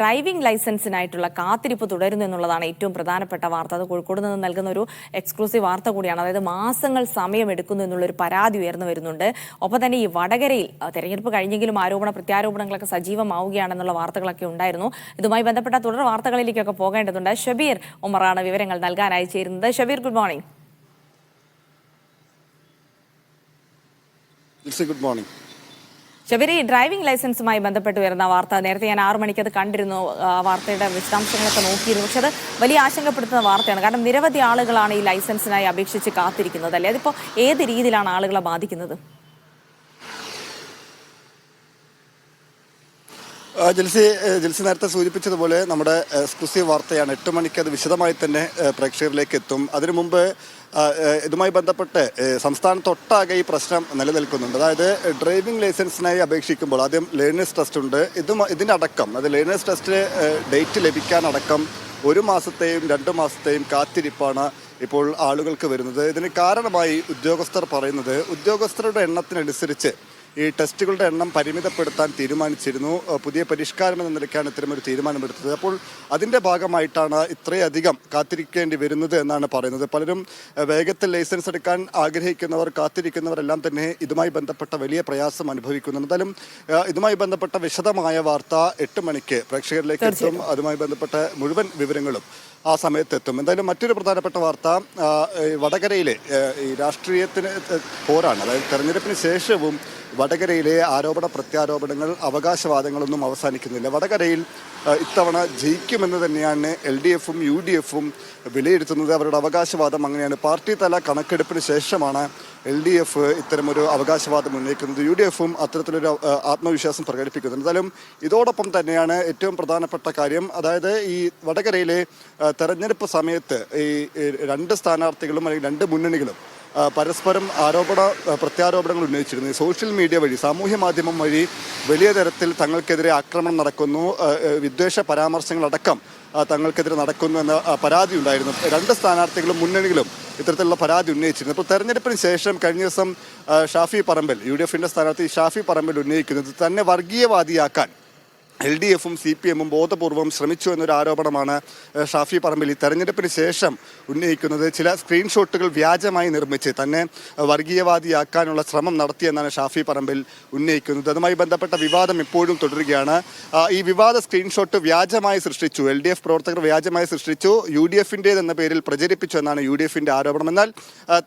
Driving ലൈസൻസിനായിട്ടുള്ള കാത്തിരിപ്പ് തുടരുന്നു എന്നുള്ളതാണ് ഏറ്റവും പ്രധാനപ്പെട്ട വാർത്ത. അത് കോഴിക്കോട് നിന്ന് നൽകുന്ന ഒരു എക്സ്ക്ലൂസീവ് വാർത്ത കൂടിയാണ്. അതായത് മാസങ്ങൾ സമയമെടുക്കുന്നു എന്നുള്ളൊരു പരാതി ഉയർന്നു വരുന്നുണ്ട്. ഒപ്പം തന്നെ ഈ വടകരയിൽ തെരഞ്ഞെടുപ്പ് കഴിഞ്ഞെങ്കിലും ആരോപണ പ്രത്യാരോപണങ്ങളൊക്കെ സജീവമാവുകയാണെന്നുള്ള വാർത്തകളൊക്കെ ഉണ്ടായിരുന്നു. ഇതുമായി ബന്ധപ്പെട്ട തുടർ വാർത്തകളിലേക്കൊക്കെ പോകേണ്ടതുണ്ട്. ഷബീർ ഉമറാണ് വിവരങ്ങൾ നൽകാനായി ചേരുന്നത്. Shabeer good morning good morning ഈ ഡ്രൈവിംഗ് ലൈസൻസുമായി ബന്ധപ്പെട്ട് വരുന്ന വാർത്ത. നേരത്തെ ഞാൻ ആറു മണിക്ക് അത് കണ്ടിരുന്നു. വാർത്തയുടെ വിശദാംശങ്ങളൊക്കെ നോക്കിയിരുന്നു. പക്ഷെ അത് വലിയ ആശങ്കപ്പെടുത്തുന്ന വാർത്തയാണ്. കാരണം നിരവധി ആളുകളാണ് ഈ ലൈസൻസിനായി അപേക്ഷിച്ച് കാത്തിരിക്കുന്നത്. അല്ലേ? അതിപ്പോൾ ഏത് രീതിയിലാണ് ആളുകളെ ബാധിക്കുന്നത്? ജിൽസി ജിൽസി നേരത്തെ സൂചിപ്പിച്ചതുപോലെ നമ്മുടെ എക്സ്ക്ലൂസീവ് വാർത്തയാണ് എട്ട് മണിക്ക് അത് വിശദമായി തന്നെ പ്രേക്ഷകരിലേക്ക് എത്തും. അതിനു മുമ്പ് ഇതുമായി ബന്ധപ്പെട്ട് സംസ്ഥാനത്തൊട്ടാകെ ഈ പ്രശ്നം നിലനിൽക്കുന്നുണ്ട്. അതായത് ഡ്രൈവിംഗ് ലൈസൻസിനായി അപേക്ഷിക്കുമ്പോൾ ആദ്യം ലേണേഴ്സ് ടെസ്റ്റ് ഉണ്ട്. ഇതും ഇതിനടക്കം അത് ലേണേഴ്സ് ടെസ്റ്റ് ഡേറ്റ് ലഭിക്കാനടക്കം ഒരു മാസത്തെയും രണ്ട് മാസത്തെയും കാത്തിരിപ്പാണ് ഇപ്പോൾ ആളുകൾക്ക് വരുന്നത്. ഇതിന് കാരണമായി ഉദ്യോഗസ്ഥർ പറയുന്നത് ഉദ്യോഗസ്ഥരുടെ എണ്ണത്തിനനുസരിച്ച് ഈ ടെസ്റ്റുകളുടെ എണ്ണം പരിമിതപ്പെടുത്താൻ തീരുമാനിച്ചിരുന്നു. പുതിയ പരിഷ്കാരം എന്ന നിലയ്ക്കാണ് ഇത്തരമൊരു തീരുമാനമെടുത്തത്. അപ്പോൾ അതിന്റെ ഭാഗമായിട്ടാണ് ഇത്രയധികം കാത്തിരിക്കേണ്ടി വരുന്നത് എന്നാണ് പറയുന്നത്. പലരും വേഗത്തിൽ ലൈസൻസ് എടുക്കാൻ ആഗ്രഹിക്കുന്നവർ കാത്തിരിക്കുന്നവരെല്ലാം തന്നെ ഇതുമായി ബന്ധപ്പെട്ട വലിയ പ്രയാസം അനുഭവിക്കുന്നു. എന്തായാലും ഇതുമായി ബന്ധപ്പെട്ട വിശദമായ വാർത്ത എട്ട് മണിക്ക് പ്രേക്ഷകരിലേക്ക് എത്തും. അതുമായി ബന്ധപ്പെട്ട മുഴുവൻ വിവരങ്ങളും ആ സമയത്ത് എത്തും എന്തായാലും മറ്റൊരു പ്രധാനപ്പെട്ട വാർത്ത വടകരയിലെ ഈ രാഷ്ട്രീയത്തിന് പോരാണ്. അതായത് തെരഞ്ഞെടുപ്പിന് ശേഷവും വടകരയിലെ ആരോപണ പ്രത്യാരോപണങ്ങൾ അവകാശവാദങ്ങളൊന്നും അവസാനിക്കുന്നില്ല. വടകരയിൽ ഇത്തവണ ജയിക്കുമെന്ന് തന്നെയാണ് എൽ ഡി എഫും യു ഡി എഫും വിലയിരുത്തുന്നത്. അവരുടെ അവകാശവാദം അങ്ങനെയാണ്. പാർട്ടി തല കണക്കെടുപ്പിന് ശേഷമാണ് എൽ ഡി എഫ് ഇത്തരമൊരു അവകാശവാദം ഉന്നയിക്കുന്നത്. യു ഡി എഫും അത്തരത്തിലൊരു ആത്മവിശ്വാസം പ്രകടിപ്പിക്കുന്നത് എന്തായാലും ഇതോടൊപ്പം തന്നെയാണ് ഏറ്റവും പ്രധാനപ്പെട്ട കാര്യം. അതായത് ഈ വടകരയിലെ തെരഞ്ഞെടുപ്പ് സമയത്ത് ഈ രണ്ട് സ്ഥാനാർത്ഥികളും അല്ലെങ്കിൽ രണ്ട് മുന്നണികളും പരസ്പരം ആരോപണ പ്രത്യാരോപണങ്ങൾ ഉന്നയിച്ചിരുന്നു. സോഷ്യൽ മീഡിയ വഴി സാമൂഹ്യ മാധ്യമം വഴി വലിയ തരത്തിൽ തങ്ങൾക്കെതിരെ ആക്രമണം നടക്കുന്നു. വിദ്വേഷ പരാമർശങ്ങളടക്കം തങ്ങൾക്കെതിരെ നടക്കുന്നു എന്ന പരാതി ഉണ്ടായിരുന്നു. രണ്ട് സ്ഥാനാർത്ഥികളും മുന്നണികളും ഇത്തരത്തിലുള്ള പരാതി ഉന്നയിച്ചിരുന്നു. അപ്പോൾ തെരഞ്ഞെടുപ്പിന് ശേഷം കഴിഞ്ഞ ദിവസം ഷാഫി പറമ്പൽ യു ഡി എഫിന്റെ സ്ഥാനാർത്ഥി ഷാഫി പറമ്പൽ ഉന്നയിക്കുന്നത് തന്നെ വർഗീയവാദിയാക്കാൻ എൽ ഡി എഫും സി പി എമ്മും ബോധപൂർവം ശ്രമിച്ചു എന്നൊരു ആരോപണമാണ് ഷാഫി പറമ്പിൽ ഈ തെരഞ്ഞെടുപ്പിന് ശേഷം ഉന്നയിക്കുന്നത്. ചില സ്ക്രീൻഷോട്ടുകൾ വ്യാജമായി നിർമ്മിച്ച് തന്നെ വർഗീയവാദിയാക്കാനുള്ള ശ്രമം നടത്തിയെന്നാണ് ഷാഫി പറമ്പിൽ ഉന്നയിക്കുന്നത്. അതുമായി ബന്ധപ്പെട്ട വിവാദം ഇപ്പോഴും തുടരുകയാണ്. ഈ വിവാദ സ്ക്രീൻഷോട്ട് വ്യാജമായി സൃഷ്ടിച്ചു. എൽ ഡി എഫ് പ്രവർത്തകർ വ്യാജമായി സൃഷ്ടിച്ചു. യു ഡി എഫിന്റേതെന്ന പേരിൽ പ്രചരിപ്പിച്ചു എന്നാണ് യു ഡി എഫിന്റെ ആരോപണം. എന്നാൽ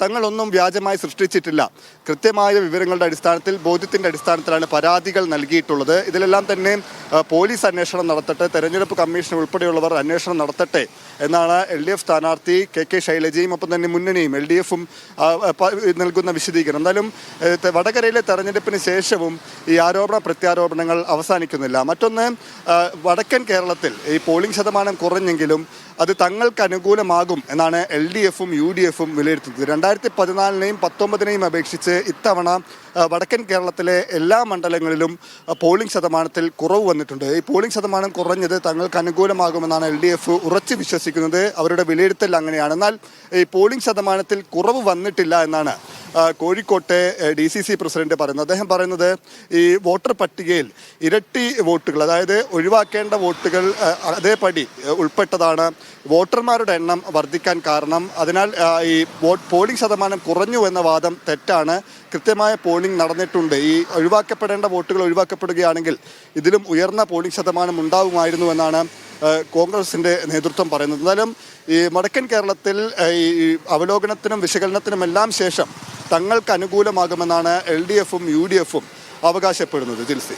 തങ്ങളൊന്നും വ്യാജമായി സൃഷ്ടിച്ചിട്ടില്ല. കൃത്യമായ വിവരങ്ങളുടെ അടിസ്ഥാനത്തിൽ ബോധ്യത്തിന്റെ അടിസ്ഥാനത്തിലാണ് പരാതികൾ നൽകിയിട്ടുള്ളത്. ഇതിലെല്ലാം തന്നെ പോലീസ് അന്വേഷണം നടത്തട്ടെ തെരഞ്ഞെടുപ്പ് കമ്മീഷൻ ഉൾപ്പെടെയുള്ളവർ അന്വേഷണം നടത്തട്ടെ എന്നാണ് എൽ ഡി എഫ് സ്ഥാനാർത്ഥി കെ കെ ശൈലജയും ഒപ്പം തന്നെ മുന്നണിയും എൽ ഡി എഫും നൽകുന്ന വിശദീകരണം. എന്നാലും വടകരയിലെ തെരഞ്ഞെടുപ്പിന് ശേഷവും ഈ ആരോപണ പ്രത്യാരോപണങ്ങൾ അവസാനിക്കുന്നില്ല. മറ്റൊന്ന് വടക്കൻ കേരളത്തിൽ ഈ പോളിംഗ് ശതമാനം കുറഞ്ഞെങ്കിലും അത് തങ്ങൾക്ക് അനുകൂലമാകും എന്നാണ് എൽ ഡി എഫും യു ഡി എഫും വിലയിരുത്തുന്നത്. രണ്ടായിരത്തി പതിനാലിനെയും പത്തൊമ്പതിനെയും അപേക്ഷിച്ച് ഇത്തവണ വടക്കൻ കേരളത്തിലെ എല്ലാ മണ്ഡലങ്ങളിലും പോളിംഗ് ശതമാനത്തിൽ കുറവ് വന്നിട്ടുണ്ട്. ഈ പോളിംഗ് ശതമാനം കുറഞ്ഞത് തങ്ങൾക്ക് അനുകൂലമാകുമെന്നാണ് എൽ ഡി എഫ് ഉറച്ചു വിശ്വസിക്കുന്നത്. അവരുടെ വിലയിരുത്തൽ അങ്ങനെയാണ്. എന്നാൽ ഈ പോളിംഗ് ശതമാനത്തിൽ കുറവ് വന്നിട്ടില്ല എന്നാണ് കോഴിക്കോട്ടെ ഡി സി സി പ്രസിഡന്റ് പറയുന്നത് അദ്ദേഹം പറയുന്നത് ഈ വോട്ടർ പട്ടികയിൽ ഇരട്ടി വോട്ടുകൾ അതായത് ഒഴിവാക്കേണ്ട വോട്ടുകൾ അതേപടി ഉൾപ്പെട്ടതാണ്. വോട്ടർമാരുടെ എണ്ണം വർദ്ധിക്കാൻ കാരണം അതിനാൽ ഈ വോട്ട് പോളിംഗ് ശതമാനം കുറഞ്ഞു എന്ന വാദം തെറ്റാണ്. കൃത്യമായ പോളിംഗ് നടന്നിട്ടുണ്ട്. ഈ ഒഴിവാക്കപ്പെടേണ്ട വോട്ടുകൾ ഒഴിവാക്കപ്പെടുകയാണെങ്കിൽ ഇതിലും ഉയർന്ന പോളിംഗ് ശതമാനം ഉണ്ടാകുമായിരുന്നു എന്നാണ് കോൺഗ്രസിന്റെ നേതൃത്വം പറയുന്നത്. എന്നാലും ഈ വടക്കൻ കേരളത്തിൽ ഈ അവലോകനത്തിനും വിശകലനത്തിനും എല്ലാം ശേഷം തങ്ങൾക്ക് അനുകൂലമാകുമെന്നാണ് എൽ ഡി എഫും യു ഡി എഫും അവകാശപ്പെടുന്നത്. ജിൽസി.